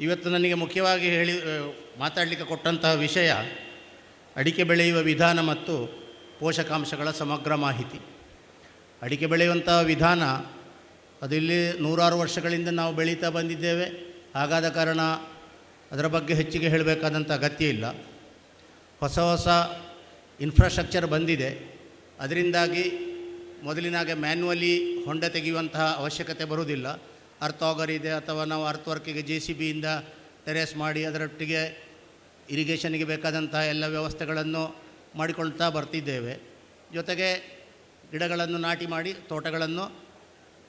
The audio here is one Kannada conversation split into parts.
ಇವತ್ತು ನನಗೆ ಮುಖ್ಯವಾಗಿ ಹೇಳಿ ಮಾತಾಡಲಿಕ್ಕೆ ಕೊಟ್ಟಂತಹ ವಿಷಯ ಅಡಿಕೆ ಬೆಳೆಯುವ ವಿಧಾನ ಮತ್ತು ಪೋಷಕಾಂಶಗಳ ಸಮಗ್ರ ಮಾಹಿತಿ. ಅಡಿಕೆ ಬೆಳೆಯುವಂತಹ ವಿಧಾನ ಅದು ಇಲ್ಲಿ ನೂರಾರು ವರ್ಷಗಳಿಂದ ನಾವು ಬೆಳೀತಾ ಬಂದಿದ್ದೇವೆ. ಹಾಗಾದ ಕಾರಣ ಅದರ ಬಗ್ಗೆ ಹೆಚ್ಚಿಗೆ ಹೇಳಬೇಕಾದಂಥ ಅಗತ್ಯ ಇಲ್ಲ. ಹೊಸ ಹೊಸ ಇನ್ಫ್ರಾಸ್ಟ್ರಕ್ಚರ್ ಬಂದಿದೆ. ಅದರಿಂದಾಗಿ ಮೊದಲಿನಾಗೆ ಮ್ಯಾನ್ಯುವಲಿ ಹೊಂಡ ತೆಗೆಯುವಂತಹ ಅವಶ್ಯಕತೆ ಬರುವುದಿಲ್ಲ. ಅರ್ಥಾಗರ್ ಇದೆ ಅಥವಾ ನಾವು ಅರ್ತ್ ವರ್ಕಿಗೆ ಜೆ ಸಿ ಬಿಯಿಂದ ಟೆರೇಸ್ ಮಾಡಿ ಅದರೊಟ್ಟಿಗೆ ಇರಿಗೇಷನ್ಗೆ ಬೇಕಾದಂತಹ ಎಲ್ಲ ವ್ಯವಸ್ಥೆಗಳನ್ನು ಮಾಡಿಕೊಳ್ತಾ ಬರ್ತಿದ್ದೇವೆ. ಜೊತೆಗೆ ಗಿಡಗಳನ್ನು ನಾಟಿ ಮಾಡಿ ತೋಟಗಳನ್ನು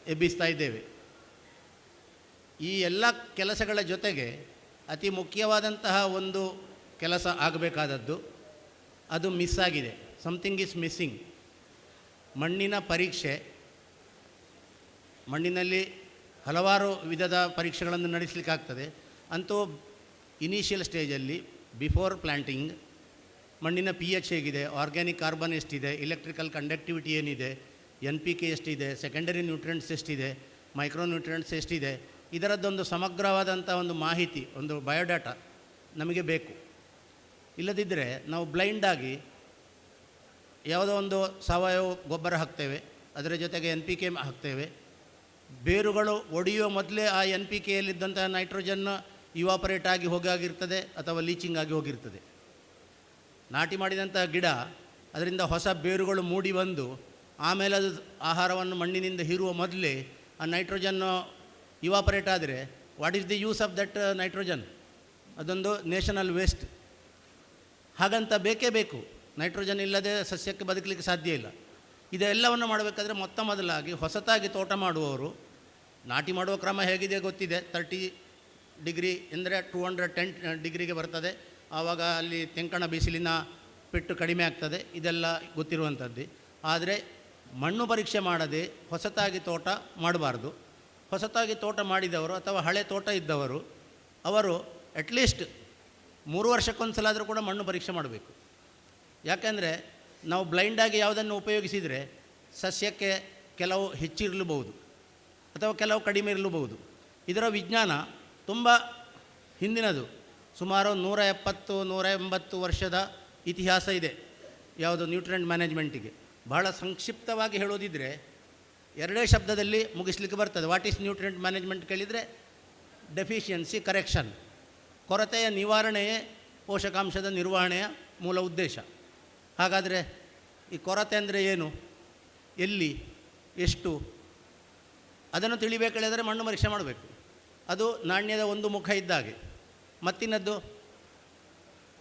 ಎಬ್ಬಿಸ್ತಾ ಇದ್ದೇವೆ. ಈ ಎಲ್ಲ ಕೆಲಸಗಳ ಜೊತೆಗೆ ಅತಿ ಮುಖ್ಯವಾದಂತಹ ಒಂದು ಕೆಲಸ ಆಗಬೇಕಾದದ್ದು ಅದು ಮಿಸ್ ಆಗಿದೆ. ಸಮಥಿಂಗ್ ಈಸ್ ಮಿಸ್ಸಿಂಗ್ ಮಣ್ಣಿನ ಪರೀಕ್ಷೆ ಮಣ್ಣಿನಲ್ಲಿ ಹಲವಾರು ವಿಧದ ಪರೀಕ್ಷೆಗಳನ್ನು ನಡೆಸಲಿಕ್ಕಾಗ್ತದೆ. ಅಂತೂ ಇನಿಷಿಯಲ್ ಸ್ಟೇಜಲ್ಲಿ ಬಿಫೋರ್ ಪ್ಲ್ಯಾಂಟಿಂಗ್ ಮಣ್ಣಿನ ಪಿ ಎಚ್ ಹೇಗಿದೆ ಆರ್ಗ್ಯಾನಿಕ್ ಕಾರ್ಬನ್ ಎಷ್ಟಿದೆ ಇಲೆಕ್ಟ್ರಿಕಲ್ ಕಂಡಕ್ಟಿವಿಟಿ ಏನಿದೆ ಎನ್ ಪಿ ಕೆ ಎಷ್ಟಿದೆ ಸೆಕೆಂಡರಿ ನ್ಯೂಟ್ರಿಯೆಂಟ್ಸ್ ಎಷ್ಟಿದೆ ಮೈಕ್ರೋ ನ್ಯೂಟ್ರಿಯೆಂಟ್ಸ್ ಎಷ್ಟಿದೆ, ಇದರದ್ದೊಂದು ಸಮಗ್ರವಾದಂಥ ಒಂದು ಮಾಹಿತಿ, ಒಂದು ಬಯೋಡಾಟಾ ನಮಗೆ ಬೇಕು. ಇಲ್ಲದಿದ್ದರೆ ನಾವು ಬ್ಲೈಂಡಾಗಿ ಯಾವುದೋ ಒಂದು ಸಾವಯವ ಗೊಬ್ಬರ ಹಾಕ್ತೇವೆ, ಅದರ ಜೊತೆಗೆ ಎನ್ ಪಿ ಕೆ ಹಾಕ್ತೇವೆ ಬೇರುಗಳು ಒಡೆಯುವ ಮೊದಲೇ ಆ ಎನ್ ಪಿ ಕೆಯಲ್ಲಿದ್ದಂತಹ ನೈಟ್ರೋಜನ್ ಇವಾಪರೇಟ್ ಆಗಿ ಹೋಗಾಗಿರ್ತದೆ ಅಥವಾ ಲೀಚಿಂಗ್ ಆಗಿ ಹೋಗಿರ್ತದೆ. ನಾಟಿ ಮಾಡಿದಂತಹ ಗಿಡ, ಅದರಿಂದ ಹೊಸ ಬೇರುಗಳು ಮೂಡಿ ಬಂದು, ಆಮೇಲೆ ಅದು ಆಹಾರವನ್ನು ಮಣ್ಣಿನಿಂದ ಹೀರುವ ಮೊದಲೇ ಆ ನೈಟ್ರೋಜನ್ ಇವಾಪರೇಟ್ ಆದರೆ what is the use of that nitrogen? ಅದೊಂದು ನೇಷನಲ್ ವೇಸ್ಟ್ ಹಾಗಂತ ಬೇಕೇ ಬೇಕು. ನೈಟ್ರೋಜನ್ ಇಲ್ಲದೆ ಸಸ್ಯಕ್ಕೆ ಬದುಕಲಿಕ್ಕೆ ಸಾಧ್ಯ ಇಲ್ಲ. ಇದೆಲ್ಲವನ್ನು ಮಾಡಬೇಕಾದ್ರೆ ಮೊತ್ತ ಮೊದಲಾಗಿ ಹೊಸತಾಗಿ ತೋಟ ಮಾಡುವವರು, ನಾಟಿ ಮಾಡುವ ಕ್ರಮ ಹೇಗಿದೆ ಗೊತ್ತಿದೆ. ತರ್ಟಿ ಡಿಗ್ರಿ ಅಂದರೆ ಟೂ ಹಂಡ್ರೆಡ್ ಟೆನ್ ಡಿಗ್ರಿಗೆ ಬರ್ತದೆ. ಆವಾಗ ಅಲ್ಲಿ ತೆಂಕಣ ಬಿಸಿಲಿನ ಪೆಟ್ಟು ಕಡಿಮೆ ಆಗ್ತದೆ. ಇದೆಲ್ಲ ಗೊತ್ತಿರುವಂಥದ್ದು. ಆದರೆ ಮಣ್ಣು ಪರೀಕ್ಷೆ ಮಾಡದೆ ಹೊಸತಾಗಿ ತೋಟ ಮಾಡಬಾರ್ದು. ಹೊಸತಾಗಿ ತೋಟ ಮಾಡಿದವರು ಅಥವಾ ಹಳೆ ತೋಟ ಇದ್ದವರು, ಅವರು ಅಟ್ಲೀಸ್ಟ್ ಮೂರು ವರ್ಷಕ್ಕೊಂದು ಸಲ ಆದರೂ ಕೂಡ ಮಣ್ಣು ಪರೀಕ್ಷೆ ಮಾಡಬೇಕು. ಯಾಕೆಂದರೆ ನಾವು ಬ್ಲೈಂಡಾಗಿ ಯಾವುದನ್ನು ಉಪಯೋಗಿಸಿದರೆ ಸಸ್ಯಕ್ಕೆ ಕೆಲವು ಹೆಚ್ಚಿರಲೂಬಹುದು ಅಥವಾ ಕೆಲವು ಕಡಿಮೆ ಇರಲೂಬಹುದು. ಇದರ ವಿಜ್ಞಾನ ತುಂಬ ಹಿಂದಿನದು. ಸುಮಾರು ನೂರ ಎಪ್ಪತ್ತು, ನೂರ ಎಂಬತ್ತು ವರ್ಷದ ಇತಿಹಾಸ ಇದೆ ಯಾವುದು ನ್ಯೂಟ್ರೆಂಟ್ ಮ್ಯಾನೇಜ್ಮೆಂಟಿಗೆ ಬಹಳ ಸಂಕ್ಷಿಪ್ತವಾಗಿ ಹೇಳೋದಿದ್ದರೆ ಎರಡೇ ಶಬ್ದದಲ್ಲಿ ಮುಗಿಸ್ಲಿಕ್ಕೆ ಬರ್ತದೆ. ವಾಟ್ ಈಸ್ ನ್ಯೂಟ್ರಿಯೆಂಟ್ ಮ್ಯಾನೇಜ್ಮೆಂಟ್ ಕೇಳಿದರೆ? ಡೆಫಿಷಿಯನ್ಸಿ ಕರೆಕ್ಷನ್ ಕೊರತೆಯ ನಿವಾರಣೆಯೇ ಪೋಷಕಾಂಶದ ನಿರ್ವಹಣೆಯ ಮೂಲ ಉದ್ದೇಶ. ಹಾಗಾದರೆ ಈ ಕೊರತೆ ಅಂದರೆ ಏನು? ಎಲ್ಲಿ? ಎಷ್ಟು? ಅದನ್ನು ತಿಳಿಬೇಕೇಳಿದರೆ ಮಣ್ಣು ಪರೀಕ್ಷೆ ಮಾಡಬೇಕು. ಅದು ನಾಣ್ಯದ ಒಂದು ಮುಖ ಇದ್ದಾಗೆ. ಮತ್ತಿನದ್ದು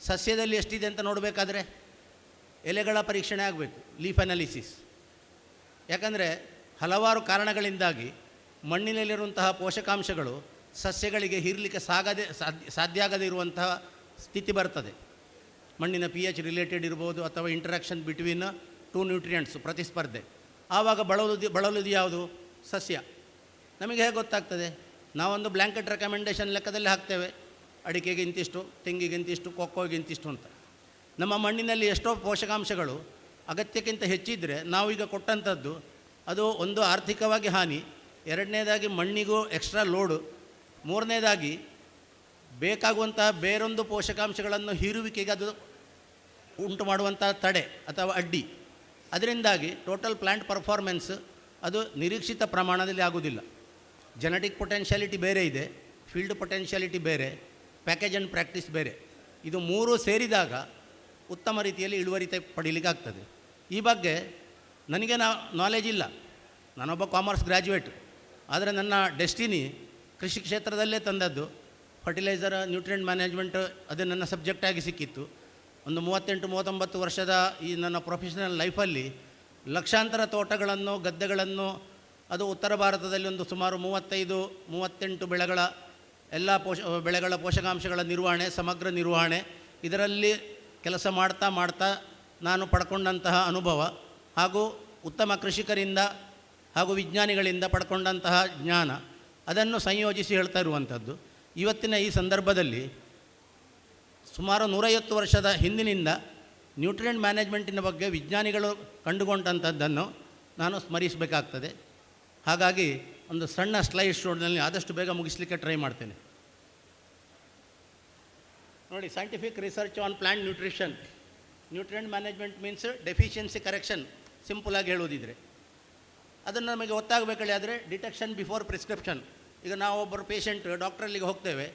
ಸಸ್ಯದಲ್ಲಿ ಎಷ್ಟಿದೆ ಅಂತ ನೋಡಬೇಕಾದ್ರೆ ಎಲೆಗಳ ಪರೀಕ್ಷಣೆ ಆಗಬೇಕು, ಲೀಫ್ ಅನಾಲಿಸಿಸ್. ಯಾಕಂದರೆ ಹಲವಾರು ಕಾರಣಗಳಿಂದಾಗಿ ಮಣ್ಣಿನಲ್ಲಿರುವಂತಹ ಪೋಷಕಾಂಶಗಳು ಸಸ್ಯಗಳಿಗೆ ಹೀರಲಿಕ್ಕೆ ಸಾಗದೆ ಸಾಧ್ಯ ಸಾಧ್ಯ ಆಗದೇ ಇರುವಂತಹ ಸ್ಥಿತಿ ಬರ್ತದೆ. ಮಣ್ಣಿನ ಪಿ ಎಚ್ ರಿಲೇಟೆಡ್ ಇರ್ಬೋದು ಅಥವಾ ಇಂಟ್ರಾಕ್ಷನ್ ಬಿಟ್ವೀನ್ ಟೂ ನ್ಯೂಟ್ರಿಯೆಂಟ್ಸ್ ಪ್ರತಿಸ್ಪರ್ಧೆ. ಆವಾಗ ಬಳಲುದು ಬಳಲುದು ಯಾವುದು? ಸಸ್ಯ. ನಮಗೆ ಹೇಗೆ ಗೊತ್ತಾಗ್ತದೆ? ನಾವೊಂದು ಬ್ಲ್ಯಾಂಕೆಟ್ ರೆಕಮೆಂಡೇಷನ್ ಲೆಕ್ಕದಲ್ಲಿ ಹಾಕ್ತೇವೆ. ಅಡಿಕೆಗೆ ಇಂತಿಷ್ಟು, ತೆಂಗಿಗೆ ಇಂತಿಷ್ಟು, ಕೊಕ್ಕೋಗೆ ಇಂತಿಷ್ಟು ಅಂತ. ನಮ್ಮ ಮಣ್ಣಿನಲ್ಲಿ ಎಷ್ಟೋ ಪೋಷಕಾಂಶಗಳು ಅಗತ್ಯಕ್ಕಿಂತ ಹೆಚ್ಚಿದ್ದರೆ ನಾವೀಗ ಕೊಟ್ಟಂಥದ್ದು ಅದು ಒಂದು ಆರ್ಥಿಕವಾಗಿ ಹಾನಿ. ಎರಡನೇದಾಗಿ ಮಣ್ಣಿಗೂ ಎಕ್ಸ್ಟ್ರಾ ಲೋಡು ಮೂರನೇದಾಗಿ ಬೇಕಾಗುವಂತಹ ಬೇರೊಂದು ಪೋಷಕಾಂಶಗಳನ್ನು ಹೀರುವಿಕೆಗೆ ಅದು ಉಂಟು ಮಾಡುವಂಥ ತಡೆ ಅಥವಾ ಅಡ್ಡಿ. ಅದರಿಂದಾಗಿ ಟೋಟಲ್ ಪ್ಲ್ಯಾಂಟ್ ಪರ್ಫಾರ್ಮೆನ್ಸ್ ಅದು ನಿರೀಕ್ಷಿತ ಪ್ರಮಾಣದಲ್ಲಿ ಆಗುವುದಿಲ್ಲ. ಜೆನೆಟಿಕ್ ಪೊಟೆನ್ಷಿಯಾಲಿಟಿ ಬೇರೆ ಇದೆ ಫೀಲ್ಡ್ ಪೊಟೆನ್ಷಿಯಾಲಿಟಿ ಬೇರೆ ಪ್ಯಾಕೇಜ್ ಆ್ಯಂಡ್ ಪ್ರಾಕ್ಟೀಸ್ ಬೇರೆ. ಇದು ಮೂರು ಸೇರಿದಾಗ ಉತ್ತಮ ರೀತಿಯಲ್ಲಿ ಇಳುವರಿ ಪಡೀಲಿಕ್ಕೆ ಆಗ್ತದೆ. ಈ ಬಗ್ಗೆ ನನಗೆ ನಾ ನಾಲೆಜ್ ಇಲ್ಲ. ನಾನೊಬ್ಬ ಕಾಮರ್ಸ್ ಗ್ರ್ಯಾಜುಯೇಟ್ ಆದರೆ ನನ್ನ ಡೆಸ್ಟಿನಿ ಕೃಷಿ ಕ್ಷೇತ್ರದಲ್ಲೇ ತಂದದ್ದು. ಫರ್ಟಿಲೈಸರ್ ನ್ಯೂಟ್ರಿಯೆಂಟ್ ಮ್ಯಾನೇಜ್ಮೆಂಟ್ ಅದೇ ನನ್ನ ಸಬ್ಜೆಕ್ಟಾಗಿ ಸಿಕ್ಕಿತ್ತು. ಒಂದು ಮೂವತ್ತೆಂಟು, ಮೂವತ್ತೊಂಬತ್ತು ವರ್ಷದ ಈ ನನ್ನ ಪ್ರೊಫೆಷನಲ್ ಲೈಫಲ್ಲಿ ಲಕ್ಷಾಂತರ ತೋಟಗಳನ್ನು, ಗದ್ದೆಗಳನ್ನು, ಅದು ಉತ್ತರ ಭಾರತದಲ್ಲಿ ಒಂದು ಸುಮಾರು ಮೂವತ್ತೈದು, ಮೂವತ್ತೆಂಟು ಬೆಳೆಗಳ ಎಲ್ಲ ಪೋಷ, ಬೆಳೆಗಳ ಪೋಷಕಾಂಶಗಳ ನಿರ್ವಹಣೆ, ಸಮಗ್ರ ನಿರ್ವಹಣೆ, ಇದರಲ್ಲಿ ಕೆಲಸ ಮಾಡ್ತಾ ಮಾಡ್ತಾ ನಾನು ಪಡ್ಕೊಂಡಂತಹ ಅನುಭವ ಹಾಗೂ ಉತ್ತಮ ಕೃಷಿಕರಿಂದ ಹಾಗೂ ವಿಜ್ಞಾನಿಗಳಿಂದ ಪಡ್ಕೊಂಡಂತಹ ಜ್ಞಾನ ಅದನ್ನು ಸಂಯೋಜಿಸಿ ಹೇಳ್ತಾ ಇರುವಂಥದ್ದು. ಇವತ್ತಿನ ಈ ಸಂದರ್ಭದಲ್ಲಿ ಸುಮಾರು ನೂರೈವತ್ತು ವರ್ಷದ ಹಿಂದಿನಿಂದ ನ್ಯೂಟ್ರಿಯೆಂಟ್ ಮ್ಯಾನೇಜ್ಮೆಂಟಿನ ಬಗ್ಗೆ ವಿಜ್ಞಾನಿಗಳು ಕಂಡುಕೊಂಡಂಥದ್ದನ್ನು ನಾನು ಸ್ಮರಿಸಬೇಕಾಗ್ತದೆ. ಹಾಗಾಗಿ ಒಂದು ಸಣ್ಣ ಸ್ಲೈಡ್ ಶೋಡ್ನಲ್ಲಿ ಆದಷ್ಟು ಬೇಗ ಮುಗಿಸಲಿಕ್ಕೆ ಟ್ರೈ ಮಾಡ್ತೇನೆ. ನೋಡಿ scientific research on plant nutrition nutrient management means deficiency correction ಸಿಂಪಲಾಗಿ ಹೇಳೋದಿದ್ರೆ ಅದನ್ನು ನಮಗೆ ಗೊತ್ತಾಗಬೇಕಲ್ಲಿ, ಆದರೆ ಡಿಟೆಕ್ಷನ್ ಬಿಫೋರ್ ಪ್ರಿಸ್ಕ್ರಿಪ್ಷನ್. ಈಗ ನಾವು ಒಬ್ಬರು ಪೇಷಂಟ್, ಡಾಕ್ಟ್ರಲ್ಲಿಗೆ ಹೋಗ್ತೇವೆ.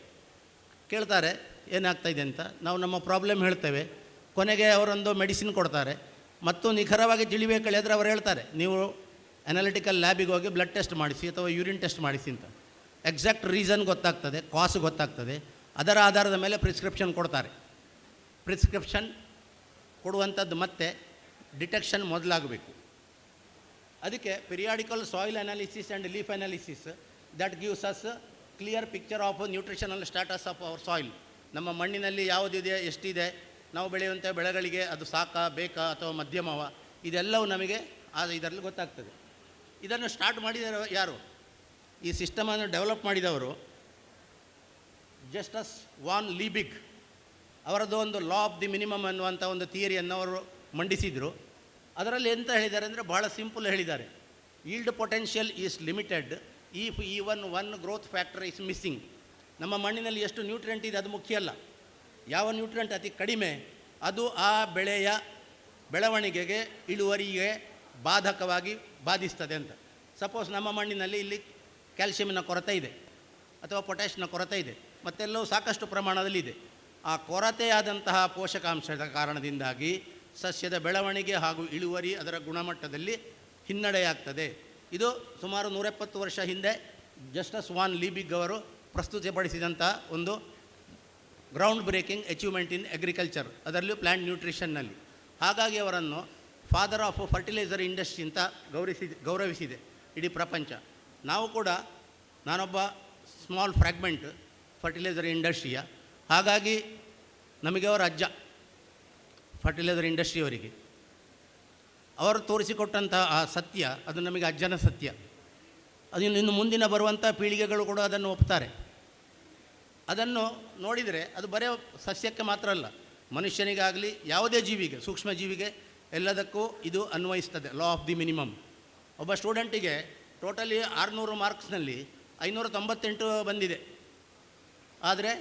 ಕೇಳ್ತಾರೆ ಏನಾಗ್ತಾಯಿದೆ ಅಂತ ನಾವು ನಮ್ಮ ಪ್ರಾಬ್ಲಮ್ ಹೇಳ್ತೇವೆ. ಕೊನೆಗೆ ಅವರೊಂದು ಮೆಡಿಸಿನ್ ಕೊಡ್ತಾರೆ. ಮತ್ತು ನಿಖರವಾಗಿ ತಿಳಿಬೇಕಲ್ಲಿ ಆದರೆ ಅವ್ರು ಹೇಳ್ತಾರೆ, ನೀವು ಅನಾಲಿಟಿಕಲ್ ಲ್ಯಾಬಿಗೆ ಹೋಗಿ ಬ್ಲಡ್ ಟೆಸ್ಟ್ ಮಾಡಿಸಿ ಅಥವಾ ಯೂರಿನ್ ಟೆಸ್ಟ್ ಮಾಡಿಸಿ ಅಂತ. ಎಕ್ಸಾಕ್ಟ್ ರೀಸನ್ ಗೊತ್ತಾಗ್ತದೆ ಕಾಸು ಗೊತ್ತಾಗ್ತದೆ. ಅದರ ಆಧಾರದ ಮೇಲೆ ಪ್ರಿಸ್ಕ್ರಿಪ್ಷನ್ ಕೊಡ್ತಾರೆ. ಪ್ರಿಸ್ಕ್ರಿಪ್ಷನ್ ಕೊಡುವಂಥದ್ದು ಮತ್ತೆ ಡಿಟೆಕ್ಷನ್ ಮೊದಲಾಗಬೇಕು. ಅದಕ್ಕೆ periodical soil analysis and leaf analysis that gives us clear picture of nutritional status of our soil ನಮ್ಮ ಮಣ್ಣಿನಲ್ಲಿ ಯಾವುದಿದೆ, ಎಷ್ಟಿದೆ, ನಾವು ಬೆಳೆಯುವಂಥ ಬೆಳೆಗಳಿಗೆ ಅದು ಸಾಕಾ, ಬೇಕಾ ಅಥವಾ ಮಧ್ಯಮವ? ಇದೆಲ್ಲವೂ ನಮಗೆ ಆ ಇದರಲ್ಲಿ ಗೊತ್ತಾಗ್ತದೆ. ಇದನ್ನು ಸ್ಟಾರ್ಟ್ ಮಾಡಿದವರು ಯಾರು? ಈ ಸಿಸ್ಟಮನ್ನು ಡೆವಲಪ್ ಮಾಡಿದವರು ಜಸ್ಟಸ್ ವಾನ್ ಲೀಬಿಗ್. ಅವರದ್ದು ಒಂದು ಲಾ ಆಫ್ ದಿ ಮಿನಿಮಮ್ ಅನ್ನುವಂಥ ಒಂದು ಥಿಯರಿಯನ್ನು ಅವರು ಮಂಡಿಸಿದರು. ಅದರಲ್ಲಿ ಎಂತ ಹೇಳಿದ್ದಾರೆ ಅಂದರೆ ಭಾಳ ಸಿಂಪಲ್ ಹೇಳಿದ್ದಾರೆ. Yield potential is limited if even one growth factor is missing ನಮ್ಮ ಮಣ್ಣಿನಲ್ಲಿ ಎಷ್ಟು ನ್ಯೂಟ್ರಿಯೆಂಟ್ ಇದೆ ಅದು ಮುಖ್ಯ ಅಲ್ಲ. ಯಾವ ನ್ಯೂಟ್ರಿಯೆಂಟ್ ಅತಿ ಕಡಿಮೆ, ಅದು ಆ ಬೆಳೆಯ ಬೆಳವಣಿಗೆಗೆ, ಇಳುವರಿಗೆ ಬಾಧಕವಾಗಿ ಬಾಧಿಸ್ತದೆ ಅಂತ. ಸಪೋಸ್ ನಮ್ಮ ಮಣ್ಣಿನಲ್ಲಿ ಇಲ್ಲಿ ಕ್ಯಾಲ್ಸಿಯಂನ ಕೊರತೆ ಇದೆ, ಅಥವಾ ಪೊಟ್ಯಾಷ್ನ ಕೊರತೆ ಇದೆ, ಮತ್ತೆಲ್ಲವೂ ಸಾಕಷ್ಟು ಪ್ರಮಾಣದಲ್ಲಿ ಇದೆ. ಆ ಕೊರತೆಯಾದಂತಹ ಪೋಷಕಾಂಶದ ಕಾರಣದಿಂದಾಗಿ ಸಸ್ಯದ ಬೆಳವಣಿಗೆ ಹಾಗೂ ಇಳುವರಿ ಅದರ ಗುಣಮಟ್ಟದಲ್ಲಿ ಹಿನ್ನಡೆಯಾಗ್ತದೆ. ಇದು ಸುಮಾರು ನೂರೆಪ್ಪತ್ತು ವರ್ಷ ಹಿಂದೆ ಜಸ್ಟಸ್ ವಾನ್ ಲೀಬಿಗ್ ಅವರು ಪ್ರಸ್ತುತಿಪಡಿಸಿದಂಥ ಒಂದು ground breaking achievement in agriculture ಅದರಲ್ಲೂ ಪ್ಲ್ಯಾಂಟ್ ನ್ಯೂಟ್ರಿಷನ್ನಲ್ಲಿ ಹಾಗಾಗಿ ಅವರನ್ನು ಫಾದರ್ ಆಫ್ ಫರ್ಟಿಲೈಸರ್ ಇಂಡಸ್ಟ್ರಿ ಅಂತ ಗೌರವಿಸಿ ಗೌರವಿಸಿದೆ ಇಡೀ ಪ್ರಪಂಚ. ನಾವು ಕೂಡ ನಾನೊಬ್ಬ ಸ್ಮಾಲ್ ಫ್ರ್ಯಾಗ್ಮೆಂಟ್ ಫರ್ಟಿಲೈಸರ್ ಇಂಡಸ್ಟ್ರಿಯ ಹಾಗಾಗಿ ನಮಗೆ ಅವರ ಅಜ್ಜ ಫರ್ಟಿಲೈಸರ್ ಇಂಡಸ್ಟ್ರಿಯವರಿಗೆ ಅವರು ತೋರಿಸಿಕೊಟ್ಟಂತಹ ಆ ಸತ್ಯ, ಅದು ನಮಗೆ ಅಜ್ಜನ ಸತ್ಯ. ಅದನ್ನು ಇನ್ನು- ಮುಂದಿನ ಬರುವಂಥ ಪೀಳಿಗೆಗಳು ಕೂಡ ಅದನ್ನು ಒಪ್ತಾರೆ. ಅದನ್ನು ನೋಡಿದರೆ ಅದು ಬರೀ ಸಸ್ಯಕ್ಕೆ ಮಾತ್ರ ಅಲ್ಲ. ಮನುಷ್ಯನಿಗಾಗಲಿ ಯಾವುದೇ ಜೀವಿಗೆ, ಸೂಕ್ಷ್ಮ ಜೀವಿಗೆ ಎಲ್ಲದಕ್ಕೂ ಇದು ಅನ್ವಯಿಸ್ತದೆ ಲಾ ಆಫ್ ದಿ ಮಿನಿಮಮ್ ಒಬ್ಬ ಸ್ಟೂಡೆಂಟಿಗೆ ಟೋಟಲಿ ಆರುನೂರು ಮಾರ್ಕ್ಸ್ನಲ್ಲಿ ಐನೂರ ತೊಂಬತ್ತೆಂಟು ಬಂದಿದೆ. ಆದರೆ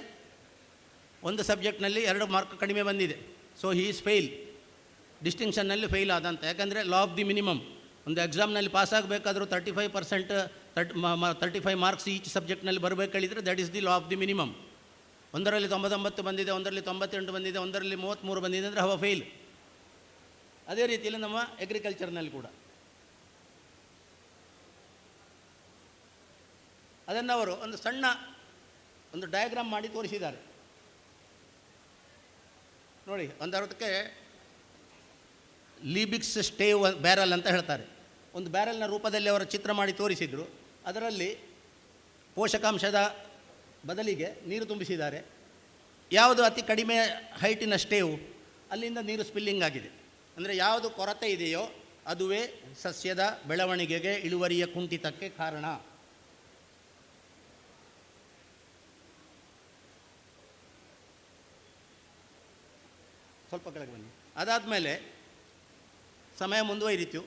ಒಂದು ಸಬ್ಜೆಕ್ಟ್ನಲ್ಲಿ ಎರಡು ಮಾರ್ಕ್ ಕಡಿಮೆ ಬಂದಿದೆ. ಸೊ ಹೀ ಈಸ್ ಫೇಲ್ ಡಿಸ್ಟಿಂಕ್ಷನ್ನಲ್ಲಿ ಫೇಲ್ ಆದಂತ. ಯಾಕಂದರೆ ಲಾ ಆಫ್ ದಿ ಮಿನಿಮಮ್ ಒಂದು ಎಕ್ಸಾಮ್ನಲ್ಲಿ pass ಆಗಬೇಕಾದ್ರೂ thirty five percent thirty five marks each ಸಬ್ಜೆಕ್ಟ್ನಲ್ಲಿ ಬರಬೇಕೇಳಿದರೆ that is the law of the minimum ಒಂದರಲ್ಲಿ ತೊಂಬತ್ತೊಂಬತ್ತು ಬಂದಿದೆ, ಒಂದರಲ್ಲಿ ತೊಂಬತ್ತೆಂಟು ಬಂದಿದೆ, ಒಂದರಲ್ಲಿ ಮೂವತ್ತ್ಮೂರು ಬಂದಿದೆ ಅಂದರೆ ಹವ ಫೇಲ್ ಅದೇ ರೀತಿಯಲ್ಲಿ ನಮ್ಮ ಅಗ್ರಿಕಲ್ಚರ್ನಲ್ಲಿ ಕೂಡ. ಅದನ್ನು ಅವರು ಒಂದು ಸಣ್ಣ ಒಂದು ಡಯಾಗ್ರಾಮ್ ಮಾಡಿ ತೋರಿಸಿದ್ದಾರೆ. ನೋಡಿ ಒಂದು ಅರ್ಥಕ್ಕೆ ಲೀಬಿಕ್ಸ್ ಸ್ಟೇವ್ ಬ್ಯಾರಲ್ ಅಂತ ಹೇಳ್ತಾರೆ. ಒಂದು ಬ್ಯಾರಲ್ನ ರೂಪದಲ್ಲಿ ಅವರ ಚಿತ್ರ ಮಾಡಿ ತೋರಿಸಿದರು. ಅದರಲ್ಲಿ ಪೋಷಕಾಂಶದ ಬದಲಿಗೆ ನೀರು ತುಂಬಿಸಿದ್ದಾರೆ. ಯಾವುದು ಅತಿ ಕಡಿಮೆ ಹೈಟಿನ ಸ್ಟೇವು, ಅಲ್ಲಿಂದ ನೀರು ಸ್ಪಿಲ್ಲಿಂಗ್ ಆಗಿದೆ. ಅಂದರೆ ಯಾವುದು ಕೊರತೆ ಇದೆಯೋ ಅದುವೇ ಸಸ್ಯದ ಬೆಳವಣಿಗೆಗೆ ಇಳುವರಿಯ ಕುಂಠಿತಕ್ಕೆ ಕಾರಣ. ಸ್ವಲ್ಪ ಕೆಳಗೆ ಬನ್ನಿ. ಅದಾದಮೇಲೆ ಸಮಯ ಮುಂದುವರಿತು.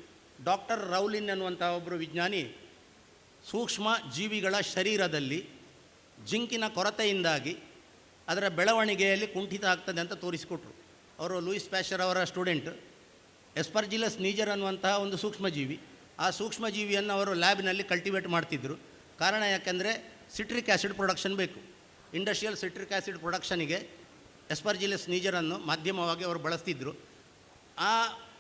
ಡಾಕ್ಟರ್ ರೌಲಿನ್ ಅನ್ನುವಂಥ ಒಬ್ಬರು ವಿಜ್ಞಾನಿ ಸೂಕ್ಷ್ಮ ಜೀವಿಗಳ ಶರೀರದಲ್ಲಿ ಜಿಂಕಿನ ಕೊರತೆಯಿಂದಾಗಿ ಅದರ ಬೆಳವಣಿಗೆಯಲ್ಲಿ ಕುಂಠಿತ ಆಗ್ತದೆ ಅಂತ ತೋರಿಸಿಕೊಟ್ರು. ಅವರು ಲೂಯಿಸ್ ಪ್ಯಾಶರ್ ಅವರ ಸ್ಟೂಡೆಂಟ್, ಎಸ್ಪರ್ಜಿಲಸ್ ನೀಜರ್ ಅನ್ನುವಂತಹ ಒಂದು ಸೂಕ್ಷ್ಮಜೀವಿ. ಆ ಸೂಕ್ಷ್ಮಜೀವಿಯನ್ನು ಅವರು ಲ್ಯಾಬ್ನಲ್ಲಿ ಕಲ್ಟಿವೇಟ್ ಮಾಡ್ತಿದ್ದರು ಕಾರಣ ಯಾಕೆಂದರೆ ಸಿಟ್ರಿಕ್ ಆ್ಯಸಿಡ್ ಪ್ರೊಡಕ್ಷನ್ ಬೇಕು. ಇಂಡಸ್ಟ್ರಿಯಲ್ ಸಿಟ್ರಿಕ್ ಆ್ಯಸಿಡ್ ಪ್ರೊಡಕ್ಷನಿಗೆ ಎಸ್ಪರ್ಜಿಲಸ್ ನೀಜರನ್ನು ಮಾಧ್ಯಮವಾಗಿ ಅವರು ಬಳಸ್ತಿದ್ದರು ಆ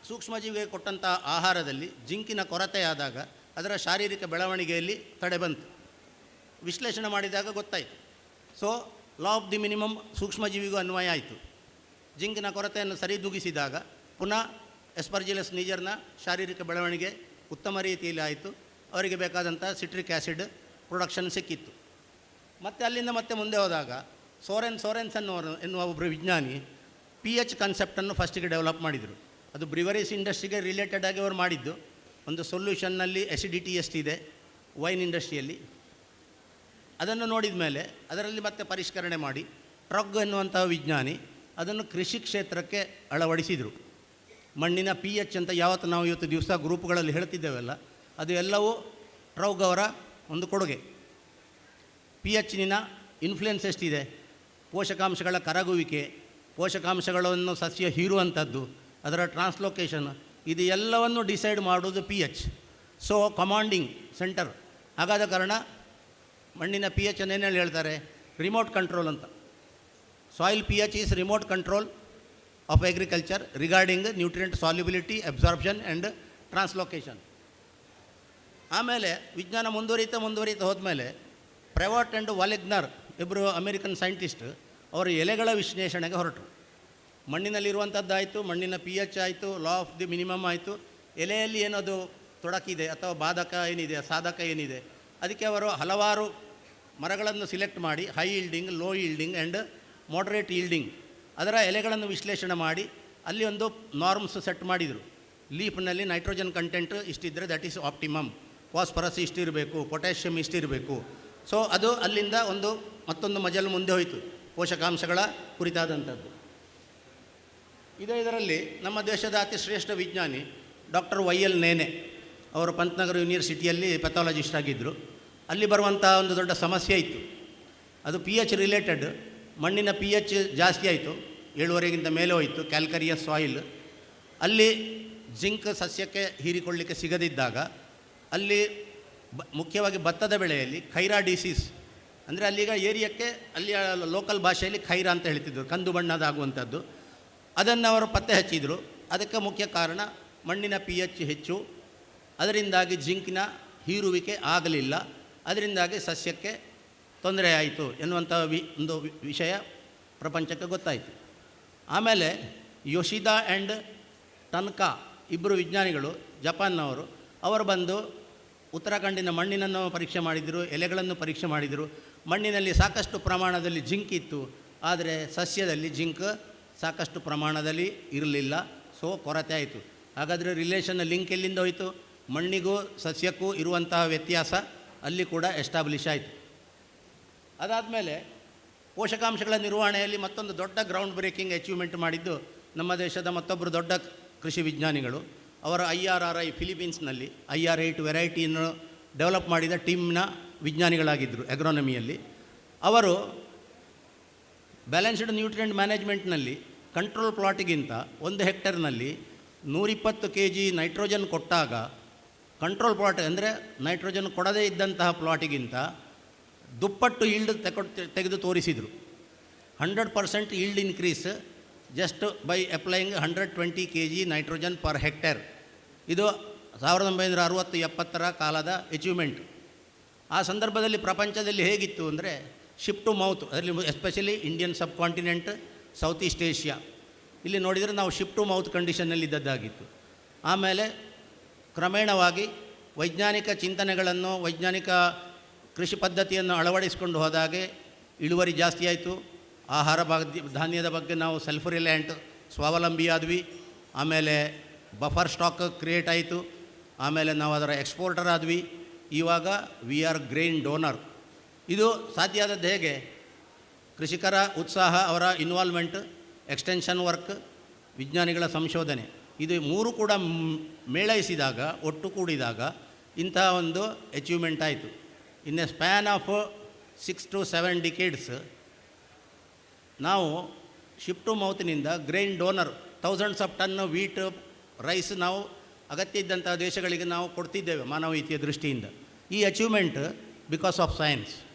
ಸೂಕ್ಷ್ಮಜೀವಿಗೆ ಕೊಟ್ಟಂಥ ಆಹಾರದಲ್ಲಿ ಜಿಂಕಿನ ಕೊರತೆಯಾದಾಗ ಅದರ ಶಾರೀರಿಕ ಬೆಳವಣಿಗೆಯಲ್ಲಿ ತಡೆ ಬಂತು. ವಿಶ್ಲೇಷಣೆ ಮಾಡಿದಾಗ ಗೊತ್ತಾಯಿತು. So law of the minimum ಸೂಕ್ಷ್ಮಜೀವಿಗೂ ಅನ್ವಯ ಆಯಿತು. ಜಿಂಕಿನ ಕೊರತೆಯನ್ನು ಸರಿದೂಗಿಸಿದಾಗ ಪುನಃ ಎಸ್ಪರ್ಜಿಲಸ್ ನೀಜರ್ನ ಶಾರೀರಿಕ ಬೆಳವಣಿಗೆ ಉತ್ತಮ ರೀತಿಯಲ್ಲಿ ಆಯಿತು. ಅವರಿಗೆ ಬೇಕಾದಂಥ ಸಿಟ್ರಿಕ್ ಆ್ಯಸಿಡ್ ಪ್ರೊಡಕ್ಷನ್ ಸಿಕ್ಕಿತ್ತು. ಮತ್ತು ಅಲ್ಲಿಂದ ಮತ್ತೆ ಮುಂದೆ ಹೋದಾಗ ಸೋರೆನ್ ಸೋರೆನ್ಸ್ ಅನ್ನುವರು ಎನ್ನುವ ಒಬ್ಬರು ವಿಜ್ಞಾನಿ ಪಿ ಎಚ್ ಕನ್ಸೆಪ್ಟನ್ನು ಫಸ್ಟಿಗೆ ಡೆವಲಪ್ ಮಾಡಿದರು. ಅದು ಬ್ರಿವರೀಸ್ ಇಂಡಸ್ಟ್ರಿಗೆ ರಿಲೇಟೆಡ್ ಆಗಿ ಅವರು ಮಾಡಿದ್ದು. ಒಂದು ಸೊಲ್ಯೂಷನ್ನಲ್ಲಿ ಎಸಿಡಿಟಿ ಎಷ್ಟಿದೆ ವೈನ್ ಇಂಡಸ್ಟ್ರಿಯಲ್ಲಿ ಅದನ್ನು ನೋಡಿದ ಮೇಲೆ ಅದರಲ್ಲಿ ಮತ್ತೆ ಪರಿಷ್ಕರಣೆ ಮಾಡಿ ಟ್ರಗ್ ಎನ್ನುವಂತಹ ವಿಜ್ಞಾನಿ ಅದನ್ನು ಕೃಷಿ ಕ್ಷೇತ್ರಕ್ಕೆ ಅಳವಡಿಸಿದರು. ಮಣ್ಣಿನ ಪಿ ಎಚ್ ಅಂತ ಯಾವತ್ತು ನಾವು ಇವತ್ತು ದಿವಸ ಗ್ರೂಪ್ಗಳಲ್ಲಿ ಹೇಳ್ತಿದ್ದೇವಲ್ಲ, ಅದು ಎಲ್ಲವೂ ಟ್ರೌಗ್ ಅವರ ಒಂದು ಕೊಡುಗೆ. ಪಿ ಎಚ್ನಿನ ಇನ್ಫ್ಲುಯೆನ್ಸ್ ಎಷ್ಟಿದೆ? ಪೋಷಕಾಂಶಗಳ ಕರಗುವಿಕೆ, ಪೋಷಕಾಂಶಗಳನ್ನು ಸಸ್ಯ ಹೀರುವಂಥದ್ದು, ಅದರ ಟ್ರಾನ್ಸ್ಲೊಕೇಶನ್ ಇದು ಎಲ್ಲವನ್ನು ಡಿಸೈಡ್ ಮಾಡೋದು P H so commanding centre ಹಾಗಾದ ಕಾರಣ ಮಣ್ಣಿನ ಪಿ ಎಚ್ ಏನೇನು ಹೇಳ್ತಾರೆ? ರಿಮೋಟ್ ಕಂಟ್ರೋಲ್ ಅಂತ. Soil P H is remote control of agriculture regarding nutrient solubility absorption and translocation ಆಮೇಲೆ ವಿಜ್ಞಾನ ಮುಂದುವರಿತಾ ಮುಂದುವರಿತಾ ಹೋದ್ಮೇಲೆ ಪ್ರೈವಾಟ್ ಆ್ಯಂಡ್ ವಾಲೆಗ್ನರ್ ಇಬ್ಬರು ಅಮೇರಿಕನ್ ಸೈಂಟಿಸ್ಟ್ ಅವರು ಎಲೆಗಳ ವಿಶ್ಲೇಷಣೆಗೆ ಹೊರಟರು. ಮಣ್ಣಿನಲ್ಲಿರುವಂಥದ್ದಾಯಿತು, ಮಣ್ಣಿನ ಪಿ ಎಚ್ ಆಯಿತು ಲಾ ಆಫ್ ದಿ ಮಿನಿಮಮ್ ಆಯಿತು. ಎಲೆಯಲ್ಲಿ ಏನದು ತೊಡಕಿದೆ ಅಥವಾ ಬಾಧಕ ಏನಿದೆ, ಸಾಧಕ ಏನಿದೆ, ಅದಕ್ಕೆ ಅವರು ಹಲವಾರು ಮರಗಳನ್ನು ಸಿಲೆಕ್ಟ್ ಮಾಡಿ high yielding low yielding and moderate yielding ಅದರ ಎಲೆಗಳನ್ನು ವಿಶ್ಲೇಷಣೆ ಮಾಡಿ, ಅಲ್ಲಿ ಒಂದು ನಾರ್ಮ್ಸ್ ಸೆಟ್ ಮಾಡಿದರು. ಲೀಫ್ನಲ್ಲಿ ನೈಟ್ರೋಜನ್ ಕಂಟೆಂಟ್ ಇಷ್ಟಿದ್ದರೆ ದಟ್ ಈಸ್ ಆಪ್ಟಿಮಮ್ ಫಾಸ್ಫರಸ್ ಇಷ್ಟಿರಬೇಕು ಪೊಟ್ಯಾಷಿಯಮ್ ಇಷ್ಟಿರಬೇಕು. ಸೊ ಅದು ಅಲ್ಲಿಂದ ಒಂದು ಮತ್ತೊಂದು ಮಜಲು ಮುಂದೆ ಹೋಯಿತು, ಪೋಷಕಾಂಶಗಳ ಕುರಿತಾದಂಥದ್ದು. ಇದೇ ಇದರಲ್ಲಿ ನಮ್ಮ ದೇಶದ ಅತಿ ಶ್ರೇಷ್ಠ ವಿಜ್ಞಾನಿ ಡಾಕ್ಟರ್ ವೈ ಎಲ್ ನೇನೆ ಅವರು ಪಂತನಗರ ಯೂನಿವರ್ಸಿಟಿಯಲ್ಲಿ ಪೆಥಾಲಜಿಸ್ಟ್ ಆಗಿದ್ದರು. ಅಲ್ಲಿ ಬರುವಂಥ ಒಂದು ದೊಡ್ಡ ಸಮಸ್ಯೆ ಇತ್ತು. ಅದು ಪಿ ಎಚ್ ರಿಲೇಟೆಡ್ ಮಣ್ಣಿನ ಪಿ ಎಚ್ ಜಾಸ್ತಿ ಆಯಿತು. ಏಳುವರೆಗಿಂತ ಮೇಲೆ ಹೋಯಿತು, ಕ್ಯಾಲ್ಕರಿಯಸ್ ಸಾಯಿಲ್ ಅಲ್ಲಿ ಜಿಂಕ್ ಸಸ್ಯಕ್ಕೆ ಹೀರಿಕೊಳ್ಳಿಕ್ಕೆ ಸಿಗದಿದ್ದಾಗ, ಅಲ್ಲಿ ಬ, ಮುಖ್ಯವಾಗಿ ಭತ್ತದ ಬೆಳೆಯಲ್ಲಿ ಖೈರಾ ಡಿಸೀಸ್ ಅಂದರೆ ಅಲ್ಲಿಗ ಏರಿಯಾಕ್ಕೆ ಅಲ್ಲಿ ಲೋಕಲ್ ಭಾಷೆಯಲ್ಲಿ ಖೈರಾ ಅಂತ ಹೇಳ್ತಿದ್ರು. ಕಂದು ಬಣ್ಣದಾಗುವಂಥದ್ದು. ಅದನ್ನು ಅವರು ಪತ್ತೆ ಹಚ್ಚಿದರು. ಅದಕ್ಕೆ ಮುಖ್ಯ ಕಾರಣ ಮಣ್ಣಿನ ಪಿ ಎಚ್ ಹೆಚ್ಚು. ಅದರಿಂದಾಗಿ ಜಿಂಕಿನ ಹೀರುವಿಕೆ ಆಗಲಿಲ್ಲ. ಅದರಿಂದಾಗಿ ಸಸ್ಯಕ್ಕೆ ತೊಂದರೆ ಆಯಿತು ಎನ್ನುವಂಥ ವಿ, ಒಂದು ವಿಷಯ ಪ್ರಪಂಚಕ್ಕೆ ಗೊತ್ತಾಯಿತು. ಆಮೇಲೆ ಯೋಶಿದಾ ಆ್ಯಂಡ್ ಟನ್ಕಾ ಇಬ್ಬರು ವಿಜ್ಞಾನಿಗಳು ಜಪಾನ್ನವರು, ಅವರು ಬಂದು ಉತ್ತರಾಖಂಡಿನ ಮಣ್ಣಿನನ್ನು ಪರೀಕ್ಷೆ ಮಾಡಿದರು, ಎಲೆಗಳನ್ನು ಪರೀಕ್ಷೆ ಮಾಡಿದರು. ಮಣ್ಣಿನಲ್ಲಿ ಸಾಕಷ್ಟು ಪ್ರಮಾಣದಲ್ಲಿ ಜಿಂಕ್ ಇತ್ತು. ಆದರೆ ಸಸ್ಯದಲ್ಲಿ ಜಿಂಕ್ ಸಾಕಷ್ಟು ಪ್ರಮಾಣದಲ್ಲಿ ಇರಲಿಲ್ಲ. ಸೊ, ಕೊರತೆ ಆಯಿತು. ಹಾಗಾದರೆ ರಿಲೇಷನ್ ಲಿಂಕ್ ಎಲ್ಲಿಂದ ಹೋಯಿತು? ಮಣ್ಣಿಗೂ ಸಸ್ಯಕ್ಕೂ ಇರುವಂತಹ ವ್ಯತ್ಯಾಸ ಅಲ್ಲಿ ಕೂಡ ಎಸ್ಟಾಬ್ಲಿಷ್ ಆಯಿತು. ಅದಾದಮೇಲೆ ಪೋಷಕಾಂಶಗಳ ನಿರ್ವಹಣೆಯಲ್ಲಿ ಮತ್ತೊಂದು ದೊಡ್ಡ ಗ್ರೌಂಡ್ ಬ್ರೇಕಿಂಗ್ ಅಚೀವ್ಮೆಂಟ್ ಮಾಡಿದ್ದು ನಮ್ಮ ದೇಶದ ಮತ್ತೊಬ್ಬರು ದೊಡ್ಡ ಕೃಷಿ ವಿಜ್ಞಾನಿಗಳು. ಅವರ ಐ ಆರ್ ಆರ್ ಐ ಫಿಲಿಪೀನ್ಸ್ನಲ್ಲಿ ಐ ಆರ್ ಏಟ್ ವೆರೈಟಿಯನ್ನು ಡೆವಲಪ್ ಮಾಡಿದ ಟೀಮ್ನ ವಿಜ್ಞಾನಿಗಳಾಗಿದ್ದರು ಎಗ್ರೋನಮಿಯಲ್ಲಿ ಅವರು ಬ್ಯಾಲೆನ್ಸ್ಡ್ ನ್ಯೂಟ್ರಿಯೆಂಟ್ ಮ್ಯಾನೇಜ್ಮೆಂಟ್ನಲ್ಲಿ ಕಂಟ್ರೋಲ್ ಪ್ಲಾಟಿಗಿಂತ ಒಂದು ಹೆಕ್ಟರ್ನಲ್ಲಿ ನೂರಿಪ್ಪತ್ತು ಕೆ ಜಿ ನೈಟ್ರೋಜನ್ ಕೊಟ್ಟಾಗ ಕಂಟ್ರೋಲ್ ಪ್ಲಾಟ್ ಅಂದರೆ ನೈಟ್ರೋಜನ್ ಕೊಡದೇ ಇದ್ದಂತಹ ಪ್ಲಾಟಿಗಿಂತ ದುಪ್ಪಟ್ಟು ಈಲ್ಡ್ ತೆಕೊಟ್ಟು ತೆಗೆದು ತೋರಿಸಿದರು. Hundred percent yield increase just by applying hundred twenty K G nitrogen per hectare. ಇದು ಸಾವಿರದ ಒಂಬೈನೂರ ಅರುವತ್ತು ಎಪ್ಪತ್ತರ ಕಾಲದ ಅಚೀವ್ಮೆಂಟ್. ಆ ಸಂದರ್ಭದಲ್ಲಿ ಪ್ರಪಂಚದಲ್ಲಿ ಹೇಗಿತ್ತು ಅಂದರೆ ಶಿಪ್ ಟು ಮೌತ್ ಅದರಲ್ಲಿ especially Indian subcontinent south east Asia ಇಲ್ಲಿ ನೋಡಿದರೆ ನಾವು ಶಿಪ್ ಟು ಮೌತ್ ಕಂಡೀಷನ್ನಲ್ಲಿ ಇದ್ದದ್ದಾಗಿತ್ತು. ಆಮೇಲೆ ಕ್ರಮೇಣವಾಗಿ ವೈಜ್ಞಾನಿಕ ಚಿಂತನೆಗಳನ್ನು, ವೈಜ್ಞಾನಿಕ ಕೃಷಿ ಪದ್ಧತಿಯನ್ನು ಅಳವಡಿಸಿಕೊಂಡು ಹೋದಾಗೆ ಇಳುವರಿ ಜಾಸ್ತಿ ಆಯಿತು. ಆಹಾರ ಭಾಗ ಧಾನ್ಯದ ಬಗ್ಗೆ ನಾವು ಸೆಲ್ಫ್ ರಿಲಯಂಟ್ ಸ್ವಾವಲಂಬಿ ಆದ್ವಿ ಆಮೇಲೆ ಬಫರ್ ಸ್ಟಾಕ್ ಕ್ರಿಯೇಟ್ ಆಯಿತು. ಆಮೇಲೆ ನಾವು ಅದರ ಎಕ್ಸ್ಪೋರ್ಟರ್ ಆದ್ವಿ. ಇವಾಗ ವಿ ಆರ್ ಗ್ರೈನ್ ಡೋನರ್ ಇದು ಸಾಧ್ಯ ಆದದ್ದು ಹೇಗೆ? ಕೃಷಿಕರ ಉತ್ಸಾಹ, ಅವರ ಇನ್ವಾಲ್ವ್ಮೆಂಟ್ ಎಕ್ಸ್ಟೆನ್ಷನ್ ವರ್ಕ್ ವಿಜ್ಞಾನಿಗಳ ಸಂಶೋಧನೆ. ಇದು ಮೂರು ಕೂಡ ಮೇಳೈಸಿದಾಗ ಒಟ್ಟು ಕೂಡಿದಾಗ ಇಂತಹ ಒಂದು ಅಚೀವ್ಮೆಂಟ್ ಆಯಿತು. In a span of six to seven decades ನಾವು ship to ಮೌತ್ನಿಂದ grain donor thousands of ton wheat rice ನಾವು ಅಗತ್ಯ ಇದ್ದಂಥ ದೇಶಗಳಿಗೆ ನಾವು ಕೊಡ್ತಿದ್ದೇವೆ ಮಾನವೀಯತೆಯ ದೃಷ್ಟಿಯಿಂದ. ಈ ಅಚೀವ್ಮೆಂಟ್ ಬಿಕಾಸ್ ಆಫ್ ಸೈನ್ಸ್